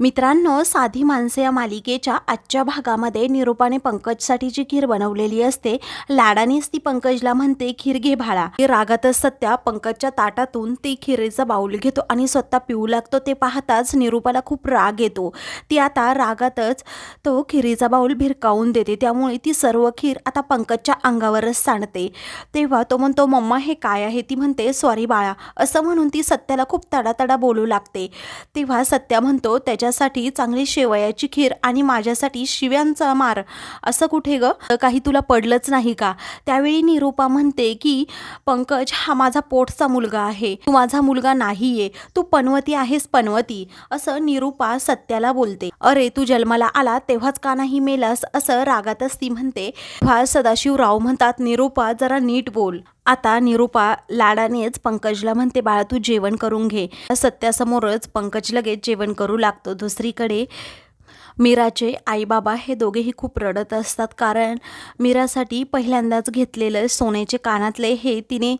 मित्रांनो साधी माणसे या मालिकेच्या आजच्या भागामध्ये निरूपाने पंकजसाठी जी खीर बनवलेली असते लाडानेच ती पंकजला म्हणते खीर घे भाळा. रागातच सत्या पंकजच्या ताटातून ती खिरेचा बाऊल घेतो आणि स्वतः पिऊ लागतो. ते पाहताच निरूपाला खूप राग येतो. ती आता रागातच तो खिरीचा बाऊल भिरकावून देते. त्यामुळे ती सर्व खीर आता पंकजच्या अंगावरच सांडते. तेव्हा तो म्हणतो मम्मा हे काय आहे? ती म्हणते सॉरी बाळा. असं म्हणून ती सत्याला खूप तडातडा बोलू लागते. तेव्हा सत्या म्हणतो माझ्यासाठी चांगली शेवयाची खीर आणि माझ्यासाठी शिव्यांचा मार असं कुठे ग? काही तुला पडलंच नाही का? त्यावेळी निरूपा म्हणते की पंकज हा माझा पोटचा मुलगा आहे. तू माझा मुलगा नाहीये. तू पनवती आहेस पनवती असं निरूपा सत्याला बोलते. अरे तू जन्माला आला तेव्हाच का नाही मेलास? असं रागातच ती म्हणते. तेव्हा सदाशिवराव म्हणतात निरूपा जरा नीट बोल आता निरूपा लाडानेच पंकजला म्हणते बाळा तू जेवण करून घे. सत्यासमोरच पंकज लगेच जेवण करू लागतो. दुसरीकडे मीराचे आईबाबा हे दोघेही खूप रडत असतात. कारण मीरासाठी पहिल्यांदाच घेतलेलं सोन्याचे कानातले हे तिने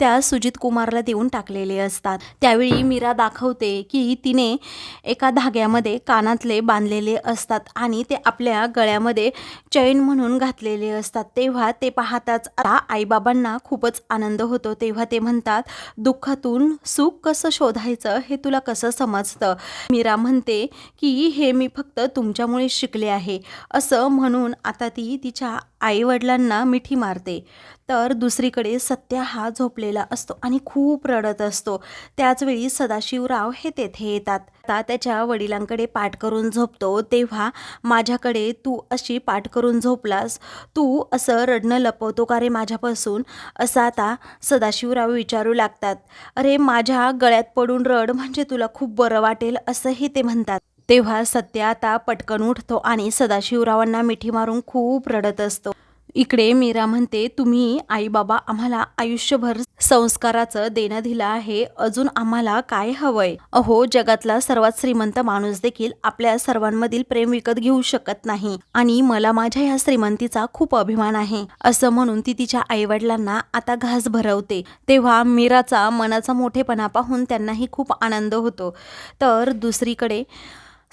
त्या सुजित कुमारला देऊन टाकलेले असतात. त्यावेळी मीरा दाखवते की तिने एका धाग्यामध्ये कानातले बांधलेले असतात आणि ते आपल्या गळ्यामध्ये चैन म्हणून घातलेले असतात. तेव्हा ते पाहताच आता आईबाबांना खूपच आनंद होतो. तेव्हा ते म्हणतात दुःखातून सुख कसं शोधायचं हे तुला कसं समजतं? मीरा म्हणते की हे मी फक्त तुमच्यामुळे शिकले आहे. असं म्हणून आता ती तिच्या आईवडिलांना मिठी मारते. तर दुसरीकडे सत्या हा झोपलेला असतो आणि खूप रडत असतो. त्याचवेळी सदाशिवराव हे तेथे येतात. आता त्याच्या वडिलांकडे पाठ करून झोपतो. तेव्हा माझ्याकडे तू अशी पाठ करून झोपलास. तू असं रडणं लपवतो का रे माझ्यापासून? असं आता सदाशिवराव विचारू लागतात. अरे माझ्या गळ्यात पडून रड म्हणजे तुला खूप बरं वाटेल असंही ते म्हणतात. तेव्हा सत्य आता पटकन उठतो आणि सदाशिवरावांना मिठी मारून खूप रडत असतो. इकडे मीरा म्हणते तुम्ही आई बाबा आम्हाला आयुष्यभर संस्काराचं देणं दिलं आहे. अजून आम्हाला काय हवंय? अहो जगातला सर्वात श्रीमंत माणूस देखील आपल्या सर्वांमधील प्रेम विकत घेऊ शकत नाही आणि मला माझ्या ह्या श्रीमंतीचा खूप अभिमान आहे. असं म्हणून ती तिच्या आईवडिलांना आता घास भरवते. तेव्हा मीराचा मनाचा मोठेपणा पाहून त्यांनाही खूप आनंद होतो. तर दुसरीकडे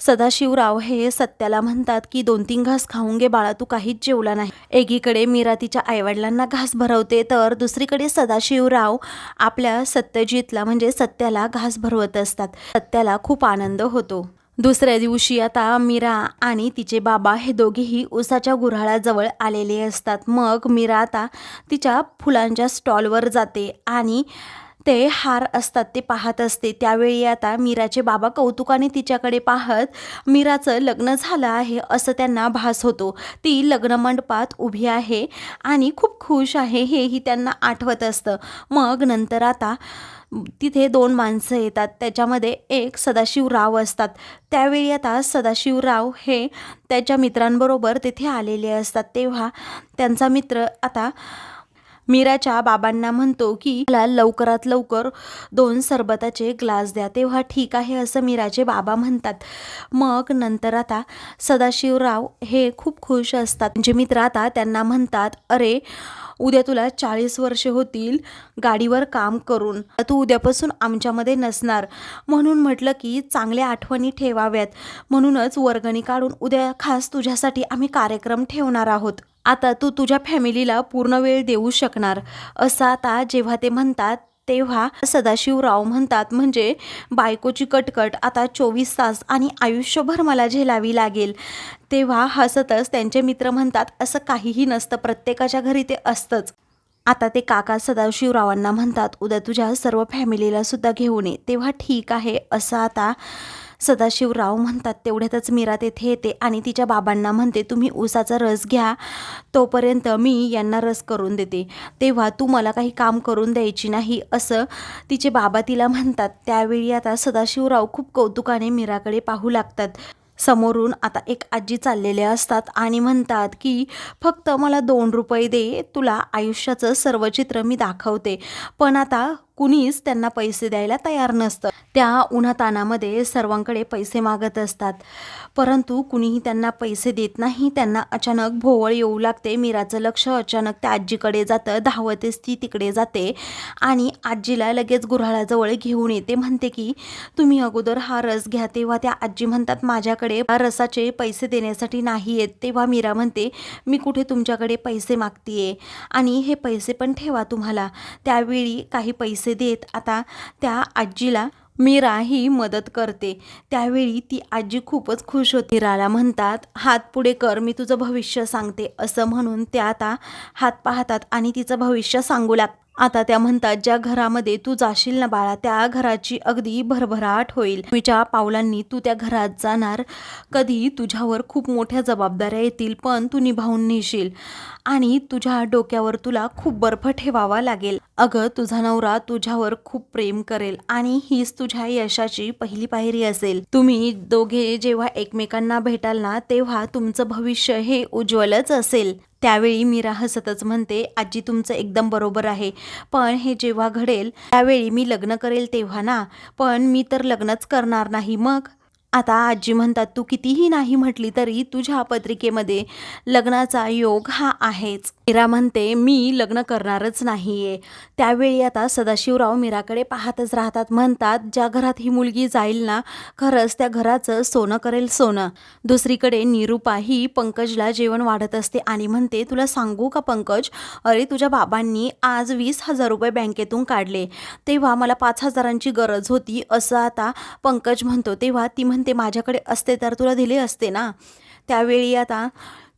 सदाशिवराव हे सत्याला म्हणतात की दोन तीन घास खाऊन घे बाळा तू काहीच जेवला नाही. एकीकडे मीरा तिच्या आईवडिलांना घास भरवते तर दुसरीकडे सदाशिवराव आपल्या सत्यजितला म्हणजे सत्याला घास भरवत असतात. सत्याला खूप आनंद होतो. दुसऱ्या दिवशी आता मीरा आणि तिचे बाबा हे दोघेही उसाच्या गुऱ्हाळाजवळ आलेले असतात. मग मीरा आता तिच्या फुलांच्या स्टॉलवर जाते आणि ते हार असतात ते पाहत असते. त्यावेळी आता मीराचे बाबा कौतुकाने तिच्याकडे पाहत मीराचं लग्न झालं आहे असं त्यांना भास होतो. ती लग्न मंडपात उभी आहे आणि खूप खुश आहे हेही त्यांना आठवत असतं. मग नंतर आता तिथे दोन माणसं येतात त्याच्यामध्ये एक सदाशिवराव असतात. त्यावेळी आता सदाशिवराव हे त्याच्या मित्रांबरोबर तिथे आलेले असतात. तेव्हा त्यांचा मित्र आता मीराच्या बाबांना म्हणतो की मला लवकरात लवकर दोन सरबताचे ग्लास द्या. तेव्हा ठीक आहे असं मीराचे बाबा म्हणतात. मग नंतर आता सदाशिवराव हे खूप खुश असतात. म्हणजे मित्र आता त्यांना म्हणतात अरे उद्या तुला चाळीस वर्षे होतील गाडीवर काम करून. तू उद्यापासून आमच्यामध्ये नसणार. म्हणून म्हटलं की चांगल्या आठवणी ठेवाव्यात. म्हणूनच वर्गणी काढून उद्या खास तुझ्यासाठी आम्ही कार्यक्रम ठेवणार आहोत. आता तू तुझ्या फॅमिलीला पूर्ण वेळ देऊ शकणार. असं आता जेव्हा ते म्हणतात तेव्हा सदाशिवराव म्हणतात म्हणजे बायकोची कटकट आता चोवीस तास आणि आयुष्यभर मला झेलावी लागेल. तेव्हा हसतच त्यांचे मित्र म्हणतात असं काहीही नसतं प्रत्येकाच्या घरी ते असतंच. आता ते काका सदाशिवरावांना म्हणतात उद्या तुझ्या सर्व फॅमिलीला सुद्धा घेऊन ये तेव्हा ठीक आहे असं आता सदाशिवराव म्हणतात तेवढ्यातच मीरा तेथे येते आणि तिच्या बाबांना म्हणते तुम्ही ऊसाचा रस घ्या तोपर्यंत मी यांना रस करून देते. तेव्हा तू मला काही काम करून द्यायची नाही असं तिचे बाबा तिला म्हणतात. त्यावेळी आता सदाशिवराव खूप कौतुकाने मीराकडे पाहू लागतात. समोरून आता एक आजी चाललेले असतात आणि म्हणतात की फक्त मला दोन रुपये दे तुला आयुष्याचं सर्व चित्र मी दाखवते. पण आता कुणीच त्यांना पैसे द्यायला तयार नसतं. त्या उन्हातानामध्ये सर्वांकडे पैसे मागत असतात. परंतु कुणीही त्यांना पैसे देत नाही त्यांना अचानक भोवळ येऊ लागते. मीराचं लक्ष अचानक त्या आजीकडे जातं धावतेच ती तिकडे जाते आणि आजीला लगेच गुऱ्हाळाजवळ घेऊन येते. म्हणते की तुम्ही अगोदर हा रस घ्या. तेव्हा त्या आजी म्हणतात माझ्याकडे रसाचे पैसे देण्यासाठी नाही आहेत तेव्हा मीरा म्हणते मी कुठे तुमच्याकडे पैसे मागतीये आणि हे पैसे पण ठेवा तुम्हाला. त्यावेळी काही पैसे देत आता त्या आजीला मीरा ही मदत करते. त्यावेळी ती आजी खूपच खुश होती. मीराला म्हणतात हात पुढे कर मी तुझं भविष्य सांगते. असं म्हणून त्या आता हात पाहतात आणि तिचं भविष्य सांगू लागतात आता त्या म्हणतात ज्या घरामध्ये तू जाशील ना बाळा त्या घराची अगदी भरभराट होईल. तुझ्या पावलांनी तू त्या घरात जाणार. कधी तुझ्यावर खूप मोठ्या जबाबदाऱ्या येतील पण तू निभावून नेशील. आणि तुझ्या डोक्यावर तुला खूप बर्फ ठेवावा लागेल. अगं तुझा नवरा तुझ्यावर खूप प्रेम करेल आणि हीच तुझ्या यशाची पहिली पायरी असेल. तुम्ही दोघे जेव्हा एकमेकांना भेटाल ना तेव्हा तुमचं भविष्य हे उज्ज्वलच असेल. त्यावेळी मीरा हसतच म्हणते आजी तुमचं एकदम बरोबर आहे पण हे जेव्हा घडेल त्यावेळी मी लग्न करेल तेव्हा ना पण मी तर लग्नच करणार नाही मग? आता आजी म्हणतात तू कितीही नाही म्हटली तरी तुझ्या पत्रिकेमध्ये लग्नाचा योग हा आहेच. मीरा म्हणते मी लग्न करणारच नाहीये. त्यावेळी आता सदाशिवराव मीराकडे पाहतच राहतात. म्हणतात ज्या घरात ही मुलगी जाईल ना खरंच त्या घराचं सोनं करेल सोनं. दुसरीकडे निरूपा ही पंकजला जेवण वाढत असते आणि म्हणते तुला सांगू का पंकज? अरे तुझ्या बाबांनी आज वीस हजार रुपये बँकेतून काढले. तेव्हा मला पाच हजारांची गरज होती. असं आता पंकज म्हणतो. तेव्हा ती म्हणते ते माझ्याकडे असते तर तुला दिले असते ना. त्यावेळी आता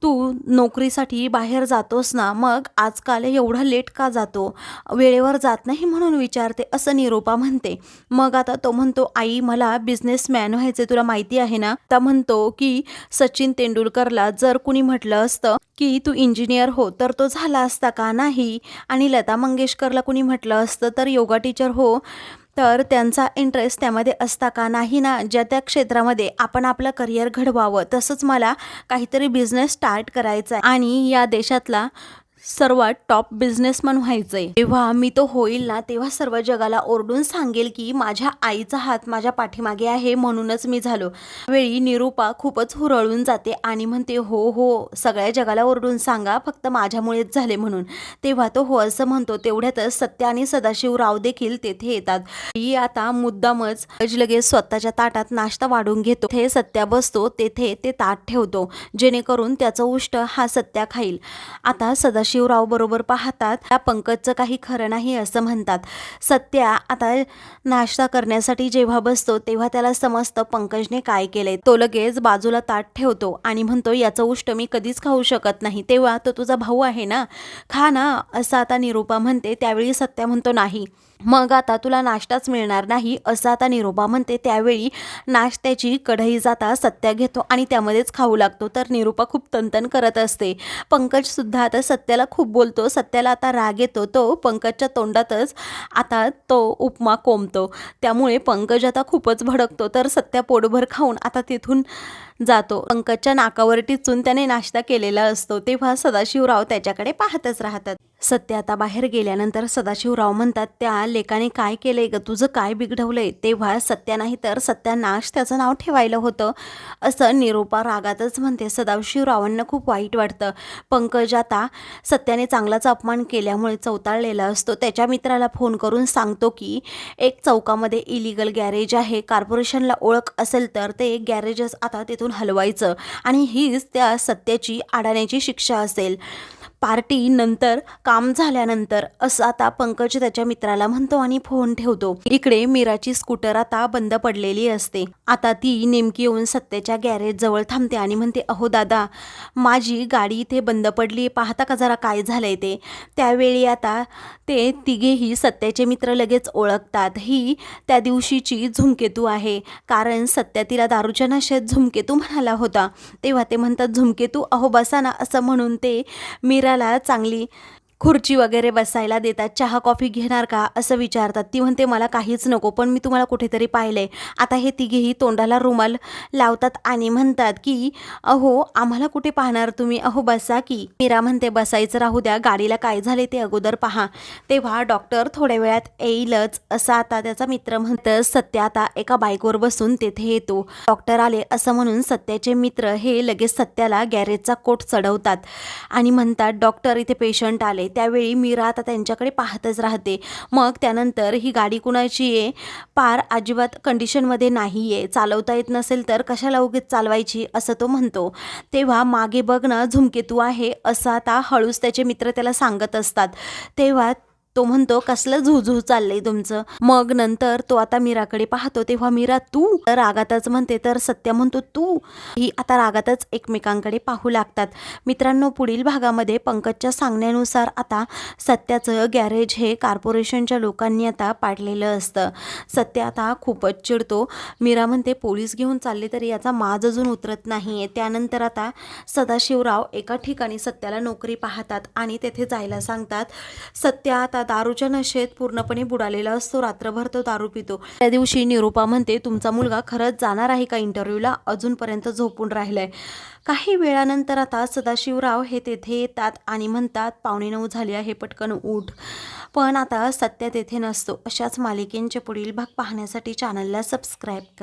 तू नोकरीसाठी बाहेर जातोस ना मग आजकाल एवढा लेट का जातो? वेळेवर जात नाही म्हणून विचारते असं निरोपा म्हणते. मग आता तो म्हणतो आई मला बिझनेसमॅन व्हायचे तुला माहिती आहे ना? आता म्हणतो की सचिन तेंडुलकरला जर कुणी म्हटलं असतं की तू इंजिनियर हो तर तो झाला असता का? नाही. आणि लता मंगेशकरला कुणी म्हटलं असतं तर योगा टीचर हो. तर त्यांचा इंटरेस्ट त्यामध्ये असता का? नाही ना ज्या त्या क्षेत्रामध्ये आपण आपलं करिअर घडवावं तसंच मला काहीतरी बिझनेस स्टार्ट करायचा आहे आणि या देशातला सर्वात टॉप बिझनेसमॅन व्हायचं आहे तेव्हा मी तो होईल ना तेव्हा सर्व जगाला ओरडून सांगेल की माझ्या आईचा हात माझ्या पाठीमागे आहे म्हणूनच मी झालो. वेळी निरूपा खूपच हुरळून जाते आणि म्हणते हो हो सगळ्या जगाला ओरडून सांगा फक्त माझ्यामुळेच झाले म्हणून. तेव्हा तो हो असं म्हणतो तेवढ्यातच सत्य आणि सदाशिवराव देखील तेथे येतात. ही आता मुद्दामच लगेच स्वतःच्या ताटात नाश्ता वाढून घेतो. ते सत्या बसतो तेथे ते ताट ठेवतो. जेणेकरून त्याचं उष्ट हा सत्या खाईल. आता सदाशिव शिवराव बरोबर पाहतात त्या पंकजचं काही खरं नाही असं म्हणतात. सत्या आता नाश्ता करण्यासाठी जेव्हा बसतो तेव्हा त्याला समजतं पंकजने काय केले तो लगेच बाजूला ताट ठेवतो आणि म्हणतो याचं उष्ट मी कधीच खाऊ शकत नाही. तेव्हा तो तुझा भाऊ आहे ना? खा ना असं आता निरूपा म्हणते. त्यावेळी सत्या म्हणतो नाही. मग आता तुला नाश्ताच मिळणार नाही असं आता निरोबा म्हणते. त्यावेळी नाश्त्याची कढई जाता सत्या घेतो आणि त्यामध्येच खाऊ लागतो. तर निरूपा खूप तनतन करत असते. पंकजसुद्धा आता सत्याला खूप बोलतो. सत्याला आता राग येतो. तो पंकजच्या तोंडातच आता तो उपमा कोंबतो त्यामुळे पंकज आता खूपच भडकतो. तर सत्या पोटभर खाऊन आता तिथून जातो. पंकजच्या नाकावर टिचून त्याने नाश्ता केलेला असतो. तेव्हा सदाशिवराव त्याच्याकडे पाहतच राहतात. सत्य आता बाहेर गेल्यानंतर सदाशिवराव म्हणतात त्या लेकाने काय केलंय ग? तुझं काय बिघडवलंय? तेव्हा सत्या नाही तर सत्यानाश त्याचं नाव ठेवायला होतं. असं निरूपा रागातच म्हणते. सदाशिवरावांना खूप वाईट वाटतं. पंकज आता सत्याने चांगलाच अपमान केल्यामुळे चौताळलेला असतो. त्याच्या मित्राला फोन करून सांगतो की एक चौकामध्ये इलिगल गॅरेज आहे. कॉर्पोरेशनला ओळख असेल तर ते गॅरेजच आता तिथून हलवायचं आणि हीच त्या सत्याची अडाण्याची शिक्षा असेल. पार्टी नंतर काम झाल्यानंतर असं आता पंकज त्याच्या मित्राला म्हणतो आणि फोन ठेवतो. इकडे मीराची स्कूटर आता बंद पडलेली असते. आता ती नेमकी येऊन सत्याच्या गॅरेज जवळ थांबते आणि म्हणते अहो दादा माझी गाडी इथे बंद पडली. पाहता का जरा काय झालंय ते? त्यावेळी आता ते तिघेही सत्याचे मित्र लगेच ओळखतात. ही त्या दिवशीची झुमकेतू आहे. कारण सत्या तिला दारूच्या नशेत झुमकेतू म्हणाला होता. तेव्हा ते म्हणतात झुमकेतू अहो बसा ना. असं म्हणून ते मीरा मीराला चांगली खुर्ची वगैरे बसायला देतात चहा कॉफी घेणार का? असं विचारतात. ती म्हणते मला काहीच नको पण मी तुम्हाला कुठेतरी पाहिलंय. आता हे तिघेही तोंडाला रुमाल लावतात आणि म्हणतात की अहो आम्हाला कुठे पाहणार तुम्ही? अहो बसा की. मीरा म्हणते बसायचं राहू द्या. गाडीला काय झाले ते अगोदर पहा. तेव्हा डॉक्टर थोड्या वेळात येईलच असं आता त्याचा मित्र म्हणतं. सत्य आता एका बाईकवर बसून तेथे येतो. डॉक्टर आले असं म्हणून सत्याचे मित्र हे लगेच सत्याला गॅरेजचा कोट चढवतात आणि म्हणतात डॉक्टर इथे पेशंट आले त्यावेळी मी राहता त्यांच्याकडे पाहतच राहते. मग त्यानंतर ही गाडी कुणाची आहे? पार अजिबात कंडिशनमध्ये नाही आहे चालवता येत नसेल तर कशाला उगीच चालवायची? असं तो म्हणतो. तेव्हा मागे बघ ना झुमकेतू आहे असं आता हळूच त्याचे मित्र त्याला सांगत असतात. तेव्हा तो म्हणतो कसलं झुझू चाललंय तुमचं? मग नंतर तो आता मीराकडे पाहतो तेव्हा मीरा तू तर रागातच म्हणते तर सत्य म्हणतो तू ही आता रागातच एकमेकांकडे पाहू लागतात. मित्रांनो पुढील भागामध्ये पंकजच्या सांगण्यानुसार आता सत्याचं गॅरेज हे कॉर्पोरेशनच्या लोकांनी आता पाडलेलं असतं. सत्य आता खूपच चिडतो. मीरा म्हणते पोलीस घेऊन चालले तरी याचा माज अजून उतरत नाही आहे त्यानंतर आता सदाशिवराव एका ठिकाणी सत्याला नोकरी पाहतात आणि तेथे जायला सांगतात सत्य आता दारूच्या नशेत पूर्णपणे बुडालेला असतो. रात्रभर तो दारू पितो. त्या दिवशी निरूपा म्हणते तुमचा मुलगा खरंच जाणार आहे का इंटरव्ह्यूला अजूनपर्यंत झोपून राहिलाय. काही वेळानंतर आता सदाशिवराव हे तेथे येतात आणि म्हणतात पावणे नऊ झाले आहे पटकन उठ. पण आता सत्य तेथे नसतो. अशाच मालिकेंचे पुढील भाग पाहण्यासाठी चॅनलला सबस्क्राईब करा.